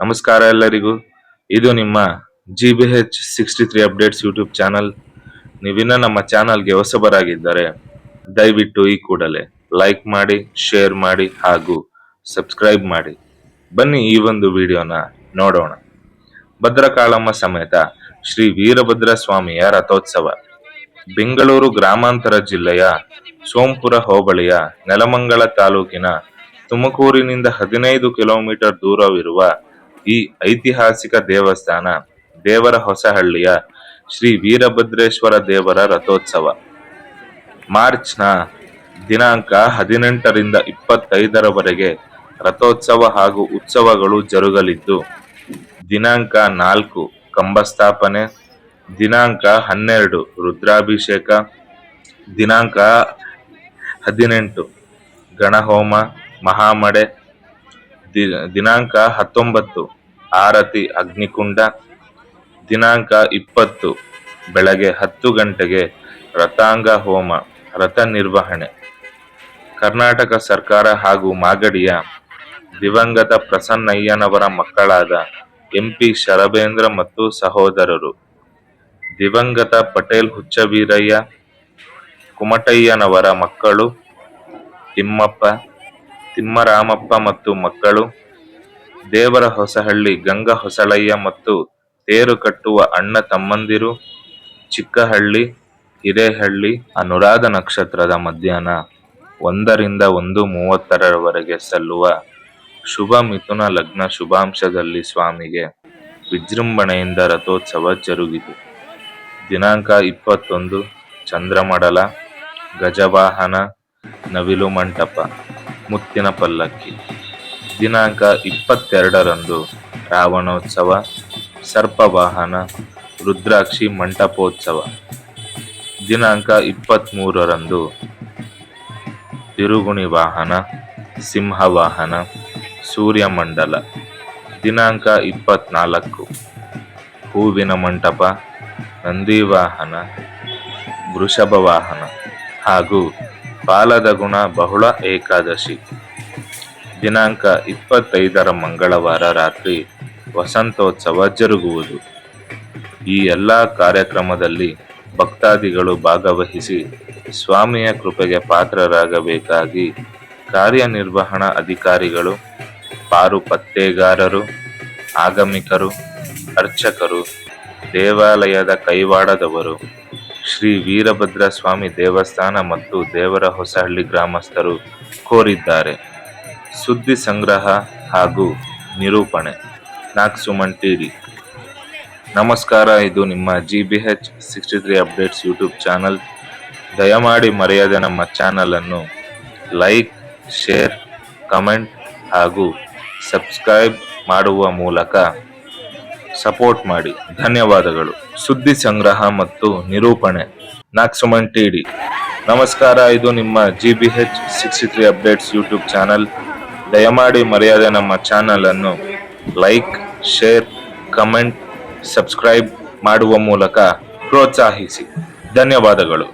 ನಮಸ್ಕಾರ ಎಲ್ಲರಿಗೂ. ಇದು ನಿಮ್ಮ G B H sixty three updates YouTube channel ನೀವಿನ್ನ ನಮ್ಮ ಚಾನಲ್ಗೆ ಹೊಸಬರಾಗಿದ್ದರೆ ದಯವಿಟ್ಟು ಈ ಕೂಡಲೇ ಲೈಕ್ ಮಾಡಿ ಶೇರ್ ಮಾಡಿ ಹಾಗೂ ಸಬ್ಸ್ಕ್ರೈಬ್ ಮಾಡಿ. ಬನ್ನಿ ಈ ಒಂದು ವಿಡಿಯೋನ ನೋಡೋಣ. ಭದ್ರಕಾಳಮ್ಮ ಸಮೇತ ಶ್ರೀ ವೀರಭದ್ರ ಸ್ವಾಮಿಯ ರಥೋತ್ಸವ. ಬೆಂಗಳೂರು ಗ್ರಾಮಾಂತರ ಜಿಲ್ಲೆಯ ಸೋಂಪುರ ಹೋಬಳಿಯ ನೆಲಮಂಗಲ ತಾಲೂಕಿನ ತುಮಕೂರಿನಿಂದ ಹದಿನೈದು ಕಿಲೋಮೀಟರ್ ದೂರವಿರುವ ಈ ಐತಿಹಾಸಿಕ ದೇವಸ್ಥಾನ ದೇವರ ಹೊಸಹಳ್ಳಿಯ ಶ್ರೀ ವೀರಭದ್ರೇಶ್ವರ ದೇವರ ರಥೋತ್ಸವ. ಮಾರ್ಚ್ನ ದಿನಾಂಕ ಹದಿನೆಂಟರಿಂದ ಇಪ್ಪತ್ತೈದರವರೆಗೆ ರಥೋತ್ಸವ ಹಾಗೂ ಉತ್ಸವಗಳು ಜರುಗಲಿದ್ದು, ದಿನಾಂಕ ನಾಲ್ಕು ಕಂಬಸ್ಥಾಪನೆ, ದಿನಾಂಕ ಹನ್ನೆರಡು ರುದ್ರಾಭಿಷೇಕ, ದಿನಾಂಕ ಹದಿನೆಂಟು ಗಣಹೋಮ, ಮಹಾಮಡೆ ದಿನಾಂಕ ಹತ್ತೊಂಬತ್ತು, ಆರತಿ ಅಗ್ನಿಕುಂಡ, ದಿನಾಂಕ ಇಪ್ಪತ್ತು, ಬೆಳಗ್ಗೆ ಹತ್ತು ಗಂಟೆಗೆ ರಥಾಂಗ ಹೋಮ, ರಥ ನಿರ್ವಹಣೆ. ಕರ್ನಾಟಕ ಸರ್ಕಾರ ಹಾಗೂ ಮಾಗಡಿಯ ದಿವಂಗತ ಪ್ರಸನ್ನಯ್ಯನವರ ಮಕ್ಕಳಾದ ಎಂಪಿ ಶರಬೇಂದ್ರ ಮತ್ತು ಸಹೋದರರು ದಿವಂಗತ ಪಟೇಲ್ ಹುಚ್ಚವೀರಯ್ಯ, ಕುಮಟಯ್ಯನವರ ಮಕ್ಕಳು ತಿಮ್ಮಪ್ಪ ತಿಮ್ಮರಾಮಪ್ಪ ಮತ್ತು ಮಕ್ಕಳು ದೇವರ ಹೊಸಹಳ್ಳಿ ಗಂಗಾ ಹೊಸಳಯ್ಯ ಮತ್ತು ತೇರು ಕಟ್ಟುವ ಅಣ್ಣ ತಮ್ಮಂದಿರು, ಚಿಕ್ಕಹಳ್ಳಿ, ಹಿರೇಹಳ್ಳಿ, ಅನುರಾಧ ನಕ್ಷತ್ರದ ಮಧ್ಯಾಹ್ನ ಒಂದರಿಂದ ಒಂದು ಮೂವತ್ತರವರೆಗೆ ಸಲ್ಲುವ ಶುಭ ಮಿಥುನ ಲಗ್ನ ಶುಭಾಂಶದಲ್ಲಿ ಸ್ವಾಮಿಗೆ ವಿಜೃಂಭಣೆಯಿಂದ ರಥೋತ್ಸವ ಜರುಗಿತು ದಿನಾಂಕ ಇಪ್ಪತ್ತೊಂದು, ಚಂದ್ರಮಡಲ, ಗಜವಾಹನ, ನವಿಲು ಮಂಟಪ. ಮುತ್ತಿನ ಪಲ್ಲಕ್ಕಿ. ದಿನಾಂಕ ಇಪ್ಪತ್ತೆರಡರಂದು ರಾವಣೋತ್ಸವ, ಸರ್ಪವಾಹನ, ರುದ್ರಾಕ್ಷಿ ಮಂಟಪೋತ್ಸವ. ದಿನಾಂಕ ಇಪ್ಪತ್ತ್ಮೂರರಂದು ತಿರುಗುಣಿ ವಾಹನ, ಸಿಂಹವಾಹನ, ಸೂರ್ಯಮಂಡಲ. ದಿನಾಂಕ ಇಪ್ಪತ್ನಾಲ್ಕು ಹೂವಿನ ಮಂಟಪ ನಂದಿವಾಹನ ವೃಷಭ ವಾಹನ ಹಾಗೂ ಪಾಲದ ಗುಣ ಬಹುಳ ಏಕಾದಶಿ. ದಿನಾಂಕ ಇಪ್ಪತ್ತೈದರ ಮಂಗಳವಾರ ರಾತ್ರಿ ವಸಂತೋತ್ಸವ ಜರುಗುವುದು. ಈ ಎಲ್ಲ ಕಾರ್ಯಕ್ರಮದಲ್ಲಿ ಭಕ್ತಾದಿಗಳು ಭಾಗವಹಿಸಿ ಸ್ವಾಮಿಯ ಕೃಪೆಗೆ ಪಾತ್ರರಾಗಬೇಕಾಗಿ ಕಾರ್ಯನಿರ್ವಹಣಾ ಅಧಿಕಾರಿಗಳು, ಪಾರು ಪತ್ತೆಗಾರರು, ಆಗಮಿಕರು, ಅರ್ಚಕರು, ದೇವಾಲಯದ ಕೈವಾಡದವರು ಶ್ರೀ ವೀರಭದ್ರ ಸ್ವಾಮಿ ದೇವಸ್ಥಾನ ಮತ್ತು ದೇವರ ಹೊಸಹಳ್ಳಿ ಗ್ರಾಮಸ್ಥರು ಕೋರಿದ್ದಾರೆ. ಸುದ್ದಿ ಸಂಗ್ರಹ ಹಾಗೂ ನಿರೂಪಣೆ. ನಾಕ್ಸುಮನ್ ಟಿವಿ. ನಮಸ್ಕಾರ, ಇದು ನಿಮ್ಮ G B H sixty three updates YouTube channel. ದಯಮಾಡಿ ಮರೆಯದೆ ನಮ್ಮ ಚಾನಲನ್ನು ಲೈಕ್, ಶೇರ್, ಕಮೆಂಟ್ ಹಾಗೂ ಸಬ್ಸ್ಕ್ರೈಬ್ ಮಾಡುವ ಮೂಲಕ ಸಪೋರ್ಟ್ ಮಾಡಿ. ಧನ್ಯವಾದಗಳು. ಸುದ್ದಿ ಸಂಗ್ರಹ ಮತ್ತು ನಿರೂಪಣೆ. ನಾಕ್ಸುಮನ್ ಟಿಡಿ ನಮಸ್ಕಾರ, ಇದು ನಿಮ್ಮ G B H sixty three updates YouTube channel ದಯಮಾಡಿ ಮರೆಯದೆ ನಮ್ಮ ಚಾನಲ್ ಅನ್ನು ಲೈಕ್ ಶೇರ್ ಕಮೆಂಟ್ ಸಬ್ಸ್ಕ್ರೈಬ್ ಮಾಡುವ ಮೂಲಕ ಪ್ರೋತ್ಸಾಹಿಸಿ. ಧನ್ಯವಾದಗಳು.